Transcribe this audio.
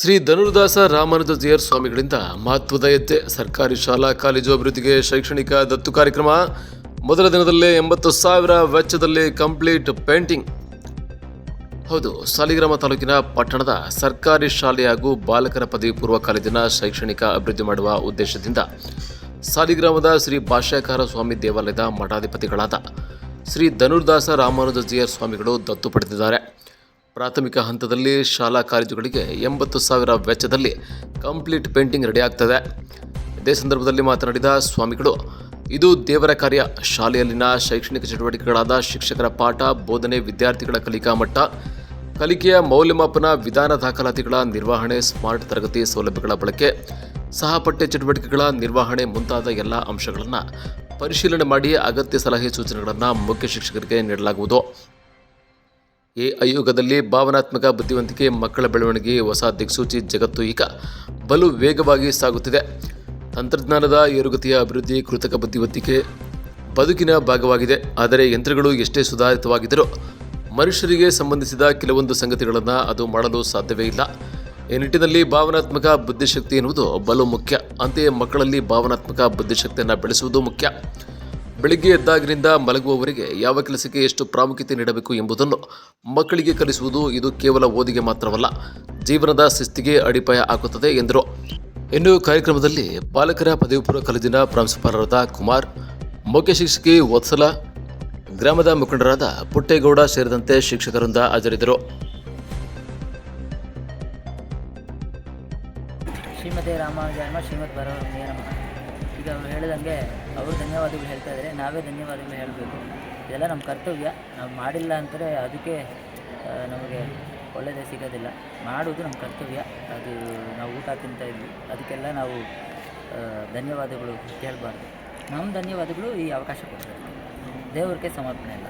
ಶ್ರೀ ಧನುರ್ದಾಸ ರಾಮಾನುಜಯರ್ ಸ್ವಾಮಿಗಳಿಂದ ಮಹತ್ವದ ಹೆಜ್ಜೆ ಸರ್ಕಾರಿ ಶಾಲಾ, ಕಾಲೇಜು ಅಭಿವೃದ್ಧಿಗೆ ಶೈಕ್ಷಣಿಕ ದತ್ತು ಕಾರ್ಯಕ್ರಮ. ಮೊದಲ ದಿನದಲ್ಲೇ ಎಂಬತ್ತು ಸಾವಿರ ವೆಚ್ಚದಲ್ಲಿ ಕಂಪ್ಲೀಟ್ ಪೇಂಟಿಂಗ್. ಹೌದು, ಸಾಲಿಗ್ರಾಮ ತಾಲೂಕಿನ ಪಟ್ಟಣದ ಸರ್ಕಾರಿ ಶಾಲೆ ಹಾಗೂ ಬಾಲಕರ ಪದವಿ ಪೂರ್ವ ಕಾಲೇಜಿನ ಶೈಕ್ಷಣಿಕ ಅಭಿವೃದ್ಧಿ ಮಾಡುವ ಉದ್ದೇಶದಿಂದ ಸಾಲಿಗ್ರಾಮದ ಶ್ರೀ ಭಾಷ್ಯಕಾರ ಸ್ವಾಮಿ ದೇವಾಲಯದ ಮಠಾಧಿಪತಿಗಳಾದ ಶ್ರೀ ಧನುರ್ದಾಸ ರಾಮಾನುಜಯರ್ ಸ್ವಾಮಿಗಳು ದತ್ತು ಪಡೆದಿದ್ದಾರೆ. ಪ್ರಾಥಮಿಕ ಹಂತದಲ್ಲಿ ಶಾಲಾ ಕಾಲೇಜುಗಳಿಗೆ ಎಂಬತ್ತು ಸಾವಿರ ವೆಚ್ಚದಲ್ಲಿ ಕಂಪ್ಲೀಟ್ ಪೇಂಟಿಂಗ್ ರೆಡಿ ಆಗ್ತದೆ ಇದೇ ಸಂದರ್ಭದಲ್ಲಿ ಮಾತನಾಡಿದ ಸ್ವಾಮಿಗಳು, ಇದು ದೇವರ ಕಾರ್ಯ. ಶಾಲೆಯಲ್ಲಿನ ಶೈಕ್ಷಣಿಕ ಚಟುವಟಿಕೆಗಳಾದ ಶಿಕ್ಷಕರ ಪಾಠ, ಬೋಧನೆ, ವಿದ್ಯಾರ್ಥಿಗಳ ಕಲಿಕಾ ಮಟ್ಟ, ಕಲಿಕೆಯ ಮೌಲ್ಯಮಾಪನ, ವಿಧಾನ ದಾಖಲಾತಿಗಳ ನಿರ್ವಹಣೆ, ಸ್ಮಾರ್ಟ್ ತರಗತಿ ಸೌಲಭ್ಯಗಳ ಬಳಕೆ, ಸಹಪಠ್ಯ ಚಟುವಟಿಕೆಗಳ ನಿರ್ವಹಣೆ ಮುಂತಾದ ಎಲ್ಲ ಅಂಶಗಳನ್ನು ಪರಿಶೀಲನೆ ಮಾಡಿ ಅಗತ್ಯ ಸಲಹೆ ಸೂಚನೆಗಳನ್ನು ಮುಖ್ಯ ಶಿಕ್ಷಕರಿಗೆ ನೀಡಲಾಗುವುದು. ಈ ಆಯೋಗದಲ್ಲಿ ಭಾವನಾತ್ಮಕ ಬುದ್ಧಿವಂತಿಕೆ, ಮಕ್ಕಳ ಬೆಳವಣಿಗೆ, ಹೊಸ ದಿಕ್ಸೂಚಿ, ಜಗತ್ತು ಈಗ ಬಲು ವೇಗವಾಗಿ ಸಾಗುತ್ತಿದೆ. ತಂತ್ರಜ್ಞಾನದ ಏರುಗತಿಯ ಅಭಿವೃದ್ಧಿ, ಕೃತಕ ಬುದ್ಧಿವಂತಿಕೆ ಬದುಕಿನ ಭಾಗವಾಗಿದೆ. ಆದರೆ ಯಂತ್ರಗಳು ಎಷ್ಟೇ ಸುಧಾರಿತವಾಗಿದ್ದರೂ ಮನುಷ್ಯರಿಗೆ ಸಂಬಂಧಿಸಿದ ಕೆಲವೊಂದು ಸಂಗತಿಗಳನ್ನು ಅದು ಮಾಡಲು ಸಾಧ್ಯವೇ ಇಲ್ಲ. ಈ ನಿಟ್ಟಿನಲ್ಲಿ ಭಾವನಾತ್ಮಕ ಬುದ್ಧಿಶಕ್ತಿ ಎನ್ನುವುದು ಬಲು ಮುಖ್ಯ. ಅಂತೆಯೇ ಮಕ್ಕಳಲ್ಲಿ ಭಾವನಾತ್ಮಕ ಬುದ್ಧಿಶಕ್ತಿಯನ್ನು ಬೆಳೆಸುವುದು ಮುಖ್ಯ. ಬೆಳಿಗ್ಗೆ ಎದ್ದಾಗಿನಿಂದ ಮಲಗುವವರಿಗೆ ಯಾವ ಕೆಲಸಕ್ಕೆ ಎಷ್ಟು ಪ್ರಾಮುಖ್ಯತೆ ನೀಡಬೇಕು ಎಂಬುದನ್ನು ಮಕ್ಕಳಿಗೆ ಕಲಿಸುವುದು ಇದು ಕೇವಲ ಓದಿಗೆ ಮಾತ್ರವಲ್ಲ, ಜೀವನದ ಶಿಸ್ತಿಗೆ ಅಡಿಪಾಯ ಹಾಕುತ್ತದೆ ಎಂದರು. ಇನ್ನು ಕಾರ್ಯಕ್ರಮದಲ್ಲಿ ಬಾಲಕರ ಪದವಿಪೂರ್ವ ಕಾಲೇಜಿನ ಪ್ರಾಂಶುಪಾಲರಾದ ಕುಮಾರ್, ಮುಖ್ಯ ಶಿಕ್ಷಕಿ ವತ್ಸಲ, ಗ್ರಾಮದ ಮುಖಂಡರಾದ ಪುಟ್ಟೇಗೌಡ ಸೇರಿದಂತೆ ಶಿಕ್ಷಕರಿಂದ ಹಾಜರಿದ್ದರು. ಶ್ರೀಮದ್ ಈಗ ಅವ್ರು ಹೇಳಿದಂಗೆ ಅವರು ಧನ್ಯವಾದಗಳು ಹೇಳ್ತಾ ಇದ್ದಾರೆ. ನಾವೇ ಧನ್ಯವಾದಗಳು ಹೇಳಬೇಕು. ಇದೆಲ್ಲ ನಮ್ಮ ಕರ್ತವ್ಯ. ನಾವು ಮಾಡಿಲ್ಲ ಅಂದರೆ ಅದಕ್ಕೆ ನಮಗೆ ಒಳ್ಳೆಯದೇ ಸಿಗೋದಿಲ್ಲ. ಮಾಡುವುದು ನಮ್ಮ ಕರ್ತವ್ಯ. ಅದು ನಾವು ಊಟ ತಿಂತ ಇದ್ವಿ. ಅದಕ್ಕೆಲ್ಲ ನಾವು ಧನ್ಯವಾದಗಳು ಕೇಳಬಾರ್ದು. ನಮ್ಮ ಧನ್ಯವಾದಗಳು ಈ ಅವಕಾಶ ಕೊಡ್ತಾರೆ ದೇವ್ರಿಗೆ ಸಮರ್ಪಣೆ ಇಲ್ಲ